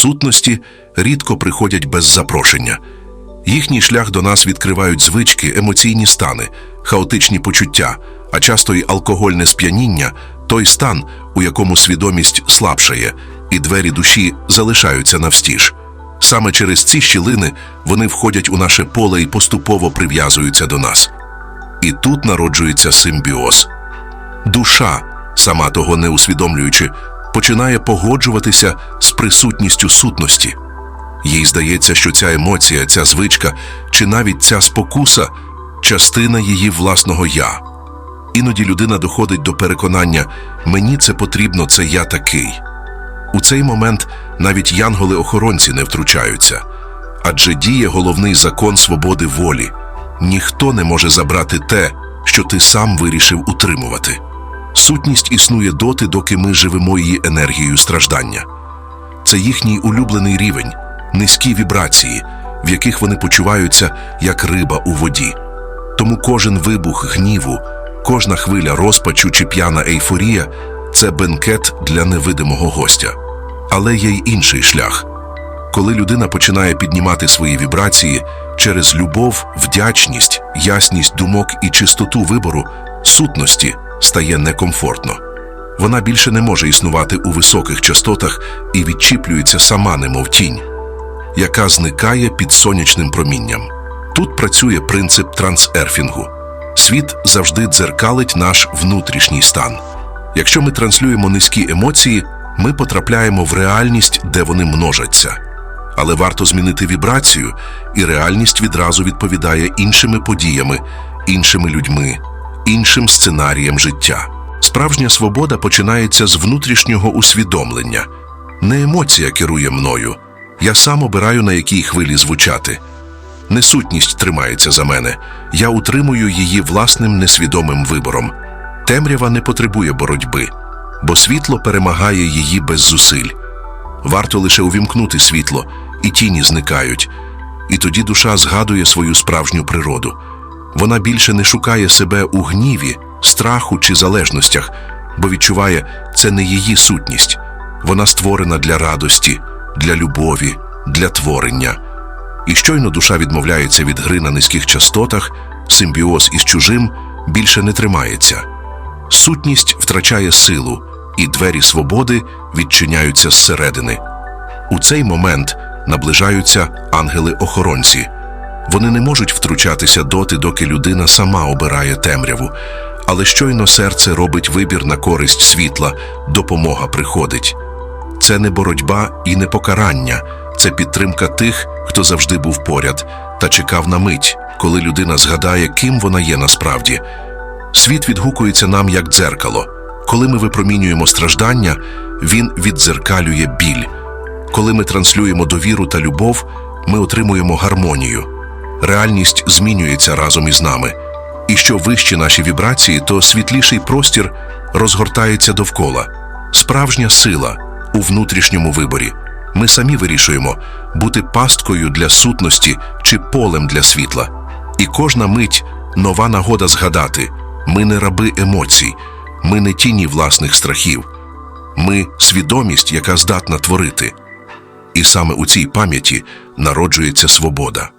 Сутності рідко приходять без запрошення. Їхній шлях до нас відкривають звички, емоційні стани, хаотичні почуття, а часто й алкогольне сп'яніння той стан, у якому свідомість слабшає, і двері душі залишаються навстіж. Саме через ці щілини вони входять у наше поле і поступово прив'язуються до нас. І тут народжується симбіоз. Душа, сама того не усвідомлюючи, починає погоджуватися з присутністю сутності. Їй здається, що ця емоція, ця звичка чи навіть ця спокуса частина її власного я. Іноді людина доходить до переконання мені це потрібно, це я такий. У цей момент навіть янголи-охоронці не втручаються, адже діє головний закон свободи волі. Ніхто не може забрати те, що ти сам вирішив утримувати. Сутність існує доти, доки ми живемо її енергією страждання. Це їхній улюблений рівень, низькі вібрації, в яких вони почуваються як риба у воді. Тому кожен вибух гніву, кожна хвиля розпачу чи п'яна ейфорія це бенкет для невидимого гостя. Але є й інший шлях. Коли людина починає піднімати свої вібрації через любов, вдячність, ясність думок і чистоту вибору, сутності стає некомфортно. Вона більше не може існувати у високих частотах і відчіплюється сама, немов тінь, яка зникає під сонячним промінням. Тут працює принцип трансерфінгу. Світ завжди дзеркалить наш внутрішній стан. Якщо ми транслюємо низькі емоції, ми потрапляємо в реальність, де вони множаться. Але варто змінити вібрацію, і реальність відразу відповідає іншими подіями, іншими людьми, іншим сценарієм життя. Справжня свобода починається з внутрішнього усвідомлення. Не емоція керує мною. Я сам обираю, на якій хвилі звучати. Не сутність тримається за мене, я утримую її власним несвідомим вибором. Темрява не потребує боротьби, бо світло перемагає її без зусиль. Варто лише увімкнути світло, і тіні зникають. І тоді душа згадує свою справжню природу. Вона більше не шукає себе у гніві, страху чи залежностях, бо відчуває, це не її сутність. Вона створена для радості, для любові, для творення. І щойно душа відмовляється від гри на низьких частотах, симбіоз із чужим більше не тримається. Сутність втрачає силу, і двері свободи відчиняються зсередини. У цей момент наближаються ангели-охоронці. Вони не можуть втручатися доти, доки людина сама обирає темряву. Але щойно серце робить вибір на користь світла, допомога приходить. Це не боротьба і не покарання, це підтримка тих, хто завжди був поряд та чекав на мить, коли людина згадає, ким вона є насправді. Світ відгукується нам як дзеркало. Коли ми випромінюємо страждання, він віддзеркалює біль. Коли ми транслюємо довіру та любов, ми отримуємо гармонію. Реальність змінюється разом із нами. І що вищі наші вібрації, то світліший простір розгортається довкола. Справжня сила у внутрішньому виборі. Ми самі вирішуємо бути пасткою для сутності чи полем для світла. І кожна мить нова нагода згадати: ми не раби емоцій, ми не тіні власних страхів, ми свідомість, яка здатна творити. І саме у цій пам'яті народжується свобода.